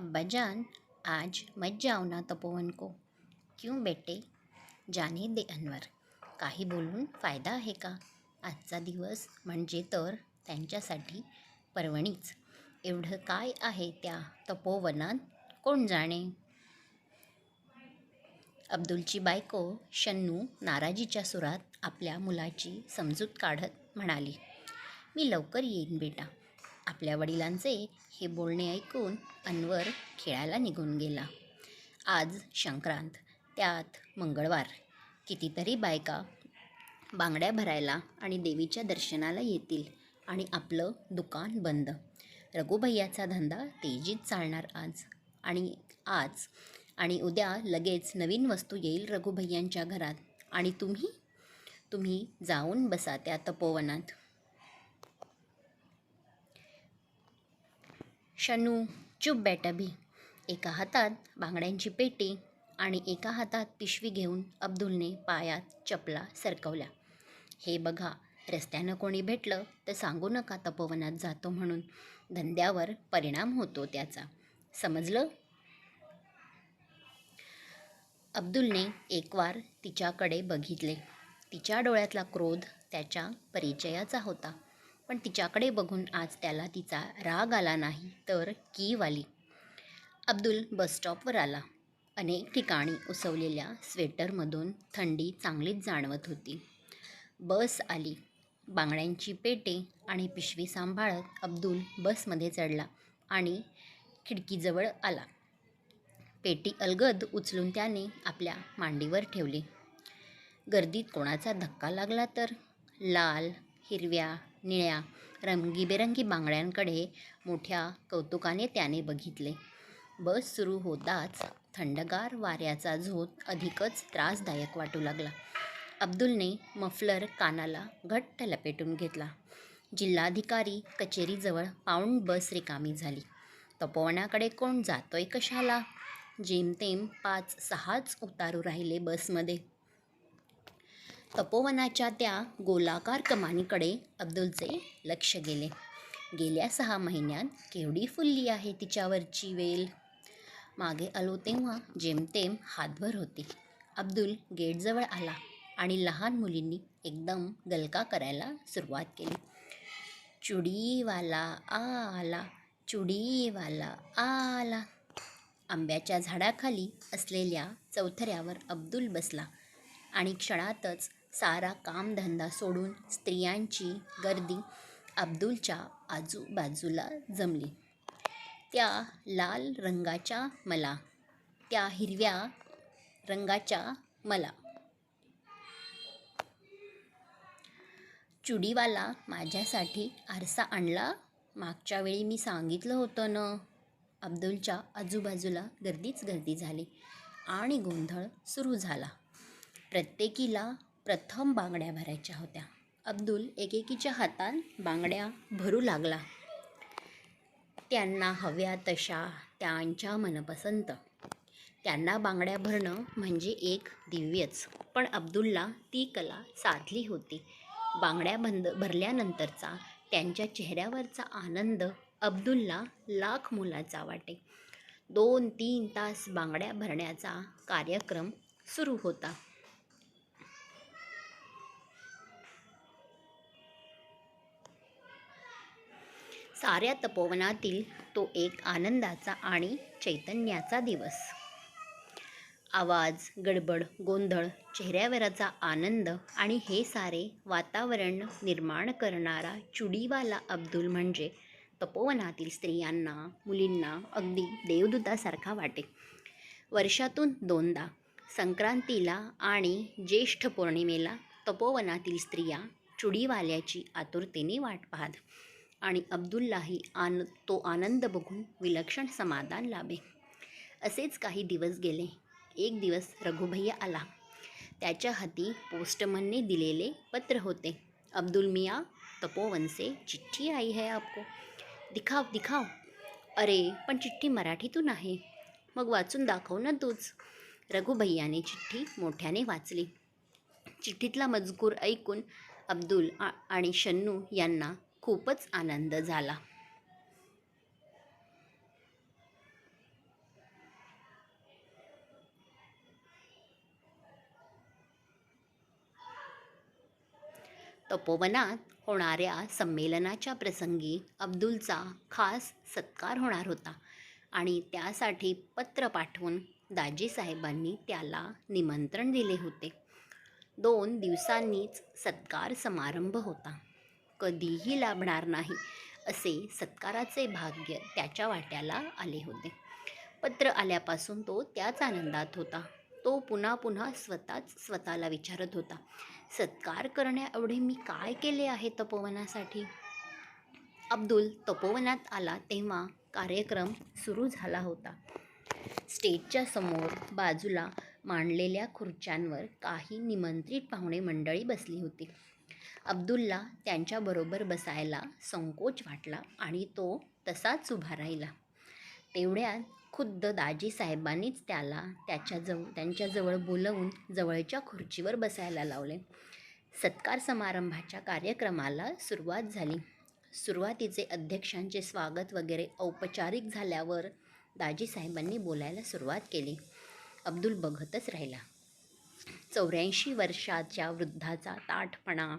अब्बाजान आज मत जाओ ना तपोवन को. क्यों बेटे? जाने दे अनवर. काही बोलून फायदा आहे का? आजचा दिवस म्हणजे तर त्यांच्यासाठी पर्वणीच. एवढं काय आहे त्या तपोवनात? कोण जाणे? अब्दुलची बायको शन्नू नाराजीच्या सुरात आपल्या मुलाची समजूत काढत म्हणाली मी लवकर येईन बेटा. आपल्या वडिलांचे हे बोलणे ऐकून अनवर खेळायला निघून गेला. आज संक्रांत त्यात मंगळवार. कितीतरी बायका बांगड्या भरायला आणि देवीच्या दर्शनाला येतील आणि आपलं दुकान बंद. रघुभैयाचा धंदा तेजीत चालणार आज. आणि आज आणि उद्या लगेच नवीन वस्तू येईल रघुभैयांच्या घरात. आणि तुम्ही? तुम्ही जाऊन बसा त्या तपोवनात. शनू चुप बेटा भी एका हातात बांगड्यांची पेटी आणि एका हातात पिशवी घेऊन अब्दुलने पायात चपला सरकवल्या. हे बघा रस्त्यानं कोणी भेटलं तर सांगू नका तपोवनात जातो म्हणून. धंद्यावर परिणाम होतो त्याचा. समजलं? अब्दुलने एकवार तिच्याकडे बघितले. तिच्या डोळ्यातला क्रोध त्याच्या परिचयाचा होता. पण तिच्याकडे बघून आज त्याला तिचा राग आला नाही तर कीव आली. अब्दुल बसस्टॉपवर आला. अनेक ठिकाणी उसवलेल्या स्वेटरमधून थंडी चांगलीच जाणवत होती. बस आली. बांगड्यांची पेटे आणि पिशवी सांभाळत अब्दुल बसमध्ये चढला आणि खिडकीजवळ आला. पेटी अलगद उचलून त्याने आपल्या मांडीवर ठेवली. गर्दीत कोणाचा धक्का लागला तर? लाल हिरव्या निळ्या रंगीबेरंगी बांगड्यांकडे मोठ्या कौतुकाने त्याने बघितले. बस सुरू होताच थंडगार वाऱ्याचा झोत अधिकच त्रासदायक वाटू लागला. अब्दुलने मफलर कानाला घट्ट लपेटून घेतला. जिल्हाधिकारी कचेरीजवळ पाऊंड बस रिकामी झाली. तपोवनाकडे कोण जातोय कशाला? जेमतेम पाच सहाच उतारू राहिले बसमध्ये. तपोवनाच्या त्या गोलाकार कमानीकडे अब्दुलचे लक्ष गेले. गेल्या सहा महिन्यात केवढी फुलली आहे तिच्यावरची वेल? मागे आलो तेव्हा जेमतेम हातभर होती. अब्दुल गेटजवळ आला आणि लहान मुलींनी एकदम गलका करायला सुरुवात केली. चुडीवाला आला चुडीवाला आला. आंब्याच्या झाडाखाली असलेल्या चौथऱ्यावर अब्दुल बसला आणि क्षणातच सारा कामधंदा सोडून स्त्रियांची गर्दी अब्दुलच्या आजूबाजूला जमली. त्या लाल रंगाच्या मला त्या हिरव्या रंगाच्या मला. चुडीवाला माझ्यासाठी आरसा आणला? मागच्या वेळी मी सांगितलं होतं ना. अब्दुलच्या आजूबाजूला गर्दीच गर्दी झाली आणि गोंधळ सुरू झाला. प्रत्येकीला प्रथम बांगड्या भरायच्या होत्या. अब्दुल एकेकीच्या हातात बांगड्या भरू लागला. त्यांना हव्या तशा त्यांच्या मनपसंत. त्यांना बांगड्या भरणं म्हणजे एक दिव्यच. पण अब्दुलला ती कला साधली होती. बांगड्या बंद भरल्यानंतरचा त्यांच्या चेहऱ्यावरचा आनंद अब्दुलला लाख मुलाचा वाटे. दोन तीन तास बांगड्या भरण्याचा कार्यक्रम सुरू होता. साऱ्या तपोवनातील तो एक आनंदाचा आणि चैतन्याचा दिवस. आवाज गडबड गोंधळ चेहऱ्यावरचा आनंद आणि हे सारे वातावरण निर्माण करणारा चुडीवाला अब्दुल म्हणजे तपोवनातील स्त्रियांना मुलींना अगदी देवदूतासारखा वाटे. वर्षातून दोनदा संक्रांतीला आणि ज्येष्ठ पौर्णिमेला तपोवनातील स्त्रिया चुडीवाल्याची आतुरतेने वाट पाहत आणि अब्दुल्लाही आन तो आनंद बघून विलक्षण समाधान लाभे. असेच काही दिवस गेले. एक दिवस रघुभैया आला. त्याच्या हाती पोस्टमनने दिलेले पत्र होते. अब्दुल मियाँ तपोवन से चिठ्ठी आई है आपको. दिखाव दिखाव. अरे पण चिठ्ठी मराठीतून आहे. मग वाचून दाखव ना तूच. रघुभैयाने चिठ्ठी मोठ्याने वाचली. चिठ्ठीतला मजकूर ऐकून अब्दुल आ- आणि शन्नू यांना खूपच आनंद झाला. तपोवनात होणाऱ्या संमेलनाच्या प्रसंगी अब्दुलचा खास सत्कार होणार होता आणि त्यासाठी पत्र पाठवून दाजीसाहेबांनी त्याला निमंत्रण दिले होते. दोन दिवसांनीच सत्कार समारंभ होता. कधीही लाभणार नाही असे सत्काराचे भाग्य त्याच्या वाट्याला आले होते. पत्र आल्यापासून तो त्याच आनंदात होता. तो पुन्हा पुन्हा स्वतःच स्वतःला विचारत होता सत्कार करण्याएवढे मी काय केले आहे तपोवनासाठी? अब्दुल तपोवनात आला तेव्हा कार्यक्रम सुरू झाला होता. स्टेजच्या समोर बाजूला मांडलेल्या खुर्च्यांवर काही निमंत्रित पाहुणे मंडळी बसली होती. अब्दुलला त्यांच्याबरोबर बसायला संकोच वाटला आणि तो तसाच उभा राहिला. तेवढ्यात खुद्द दाजी साहेबांनीच त्याला त्याच्याजवळ त्यांच्याजवळ बोलवून जवळच्या खुर्चीवर बसायला लावले. सत्कार समारंभाच्या कार्यक्रमाला सुरुवात झाली. सुरुवातीचे अध्यक्षांचे स्वागत वगैरे औपचारिक झाल्यावर दाजी साहेबांनी बोलायला सुरुवात केली. अब्दुल बघतच राहिला. चौऱ्याऐंशी वर्षाच्या वृद्धाचा ताठपणा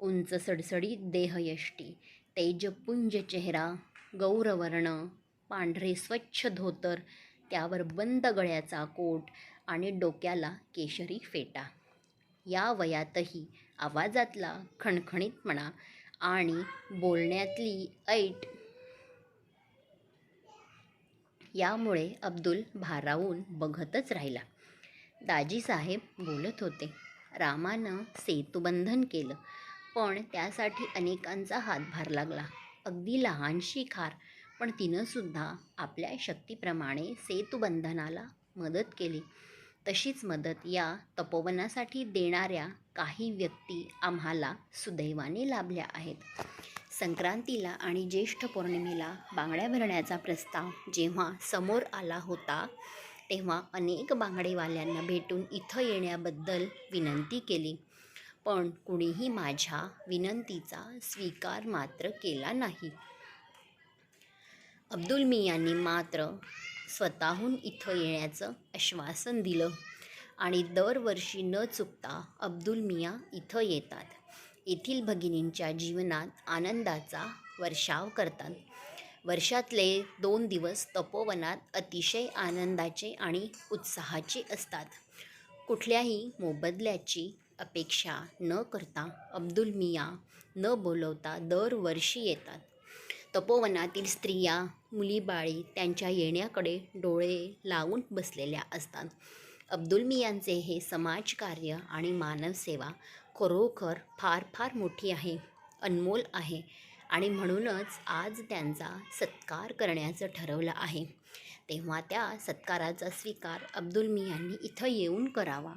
उंच सडसडीत देहयष्टी तेजपुंज चेहरा गौरवर्ण पांढरे स्वच्छ धोतर त्यावर बंद गळ्याचा कोट आणि डोक्याला केशरी फेटा. या वयातही आवाजातला खणखणीतपणा आणि बोलण्यातली ऐट यामुळे अब्दुल भारावून बघतच राहिला. दाजीसाहेब बोलत होते रामानं सेतुबंधन केलं. पण त्यासाठी अनेकांचा हातभार लागला. अगदी लहानशी खार पण तिनंसुद्धा आपल्या शक्तीप्रमाणे सेतुबंधनाला मदत केली. तशीच मदत या तपोवनासाठी देणाऱ्या काही व्यक्ती आम्हाला सुदैवाने लाभल्या आहेत. संक्रांतीला आणि ज्येष्ठ पौर्णिमेला बांगड्या भरण्याचा प्रस्ताव जेव्हा समोर आला होता तेव्हा अनेक बांगडेवाल्यांना भेटून इथं येण्याबद्दल विनंती केली. पण कुणीही माझ्या विनंतीचा स्वीकार मात्र केला नाही. अब्दुल मियांनी मात्र स्वतःहून इथं येण्याचं आश्वासन दिलं आणि दरवर्षी न चुकता अब्दुल मियाँ इथं येतात. येथील भगिनींच्या जीवनात आनंदाचा वर्षाव करतात. वर्षातले दोन दिवस तपोवनात अतिशय आनंदाचे आणि उत्साहाचे असतात. कुठल्याही मोबदल्याची अपेक्षा न करता अब्दुल मिया न बोलवता दरवर्षी येतात. तपोवनातील स्त्रिया मुलीबाळी त्यांच्या येण्याकडे डोळे लावून बसलेल्या असतात. अब्दुल मियांचे हे समाजकार्य आणि मानवसेवा खरोखर फार फार मोठी आहे अनमोल आहे आणि म्हणूनच आज त्यांचा सत्कार करण्याचं ठरवलं आहे. तेव्हा त्या सत्काराचा स्वीकार अब्दुल मियांनी इथं येऊन करावा.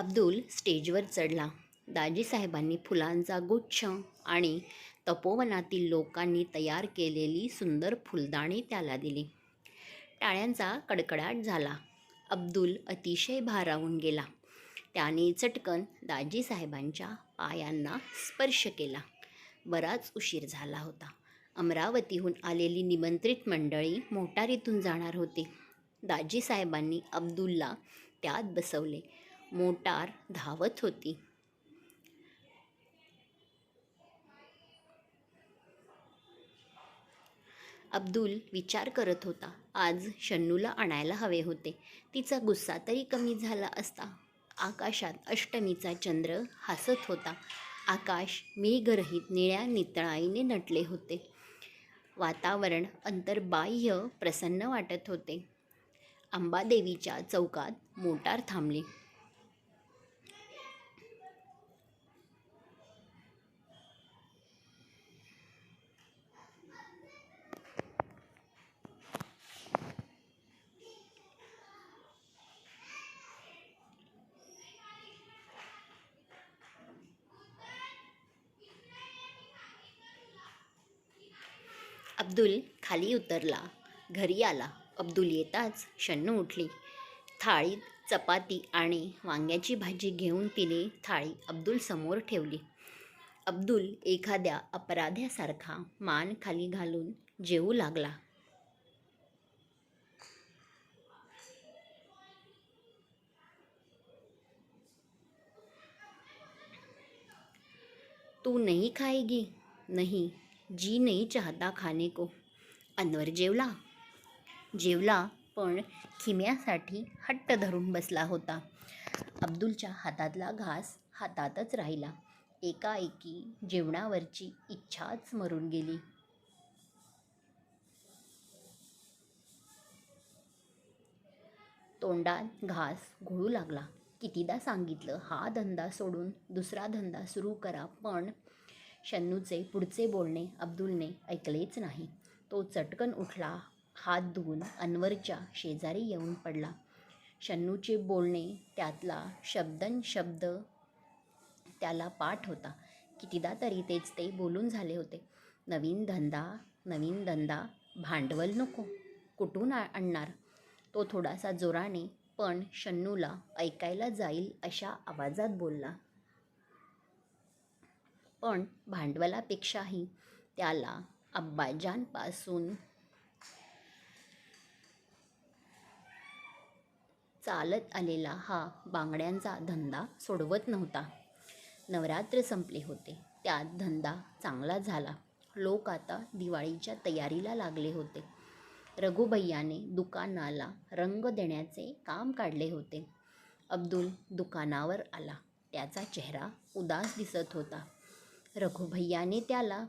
अब्दुल स्टेजवर चढला. दाजीसाहेबांनी फुलांचा गुच्छ आणि तपोवनातील लोकांनी तयार केलेली सुंदर फुलदाणी त्याला दिली. टाळ्यांचा कडकडाट झाला. अब्दुल अतिशय भारावून गेला. त्याने चटकन दाजीसाहेबांच्या पायांना स्पर्श केला. बराच उशीर झाला होता. अमरावतीहून आलेली निमंत्रित मंडळी मोटारीतून जाणार होती. दाजीसाहेबांनी अब्दुलला त्यात बसवले. मोटार धावत होती. अब्दुल विचार करत होता आज शन्नूला आणायला हवे होते. तिचा गुस्सा तरी कमी झाला असता. आकाशात अष्टमीचा चंद्र हसत होता. आकाश मेघरहित निळ्या नितळाईने नटले होते. वातावरण अंतर्बाह्य प्रसन्न वाटत होते. अंबादेवीच्या चौकात मोटार थांबली. अब्दुल खाली उतरला. घरी आला. अब्दुल येताच शन्नू उठली. थाळीत चपाती आणि वांग्याची भाजी घेऊन तिने थाळी अब्दुल समोर ठेवली. अब्दुल एखाद्या अपराध्यासारखा मान खाली घालून जेवू लागला. तू नहीं खाएगी नहीं. जी नहीं चाहता खाने को. अनवर जेवला. जेवला पण खिम्यासाठी हट्ट धरून बसला होता. अब्दुलच्या हातातला घास हातातच राहिला. एकाएकी जेवणावरची इच्छाच मरून गेली. तोंडात घास घोळू लागला. कितीदा सांगितलं हा धंदा सोडून दुसरा धंदा सुरू करा पण शन्नूचे पुढचे बोलणे अब्दुलने ऐकलेच नाही. तो चटकन उठला हात धुवून अनवरच्या शेजारी येऊन पडला. शन्नूचे बोलणे त्यातला शब्दन शब्द त्याला पाठ होता. कितीदा तरी तेच ते बोलून झाले होते. नवीन धंदा नवीन धंदा भांडवल नको. कुठून आणणार? तो थोडासा जोराने पण शन्नूला ऐकायला जाईल अशा आवाजात बोलला. पण भांडवलापेक्षाही त्याला अब्बाजांपासून चालत आलेला हा बांगड्यांचा धंदा सोडवत नव्हता. नवरात्र संपले होते. त्यात धंदा चांगला झाला. लोक आता दिवाळीच्या तयारीला लागले होते. रघुभैयाने दुकानाला रंग देण्याचे काम काढले होते. अब्दुल दुकानावर आला. त्याचा चेहरा उदास दिसत होता. रघुभैयाने त्याला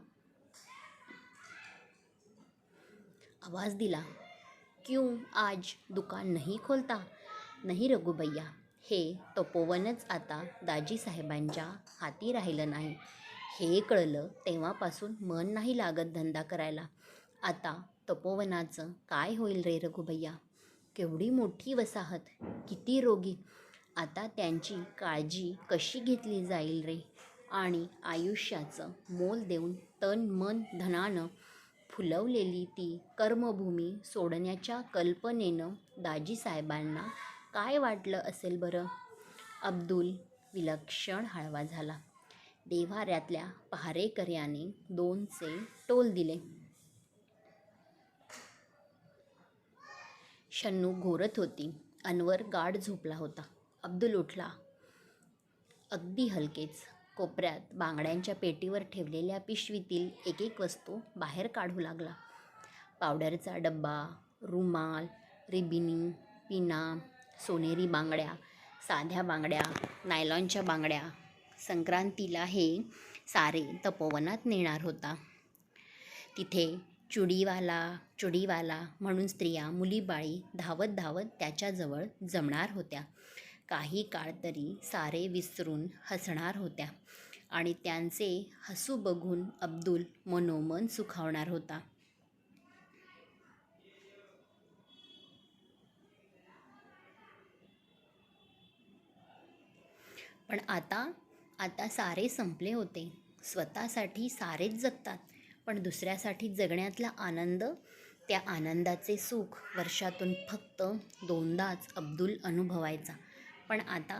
आवाज दिला क्यों आज दुकान नहीं खोलता? नाही रघुभैया हे तपोवनच आता दाजीसाहेबांच्या हाती राहिलं नाही. हे कळलं तेव्हापासून मन नाही लागत धंदा करायला. आता तपोवनाचं काय होईल रे रघुभैया? केवढी मोठी वसाहत किती रोगी. आता त्यांची काळजी कशी घेतली जाईल रे? आणि आयुष्याचं मोल देऊन तन मन धनानं फुलवलेली ती कर्मभूमी सोडण्याच्या कल्पनेनं दाजी साहेबांना काय वाटलं असेल बरं? अब्दुल विलक्षण हळवा झाला. देव्हाऱ्यातल्या पहारेकऱ्याने दोनचे टोल दिले. शन्नू घोरत होती. अनवर गाढ झोपला होता. अब्दुल उठला. अगदी हलकेच. कोपऱ्यात बांगड्यांच्या पेटीवर ठेवलेल्या पिशवीतील एक एक वस्तू बाहेर काढू लागला. पावडरचा डब्बा रुमाल रिबिनी पिना सोनेरी बांगड्या साध्या बांगड्या नायलॉनच्या बांगड्या. संक्रांतीला हे सारे तपोवनात नेणार होता. तिथे चुडीवाला चुडीवाला म्हणून स्त्रिया मुलीबाळी धावत धावत त्याच्याजवळ जमणार होत्या. काही काळ तरी सारे विसरून हसणार होत्या आणि त्यांचे हसू बघून अब्दुल मनोमन सुखावणार होता. पण आता आता सारे संपले होते. स्वतःसाठी सारेच जगतात पण दुसऱ्यासाठी जगण्यातला आनंद त्या आनंदाचे सुख वर्षातून फक्त दोनदाच अब्दुल अनुभवायचा. पण आता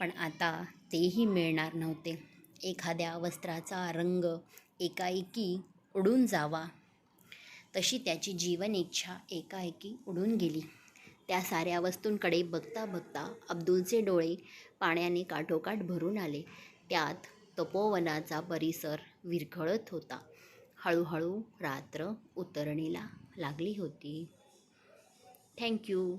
पण आता तेही मिळणार नव्हते. एखाद्या वस्त्राचा रंग एकाएकी उडून जावा. तशी त्याची जीवन इच्छा एकाएकी उडून गेली. त्या साऱ्या वस्तूंकडे बघता बघता अब्दुलचे डोळे पाण्याने काठोकाठ भरून आले. त्यात तपोवनाचा परिसर विरघळत होता. हळूहळू रात्र उतरणीला लागली होती. थँक्यू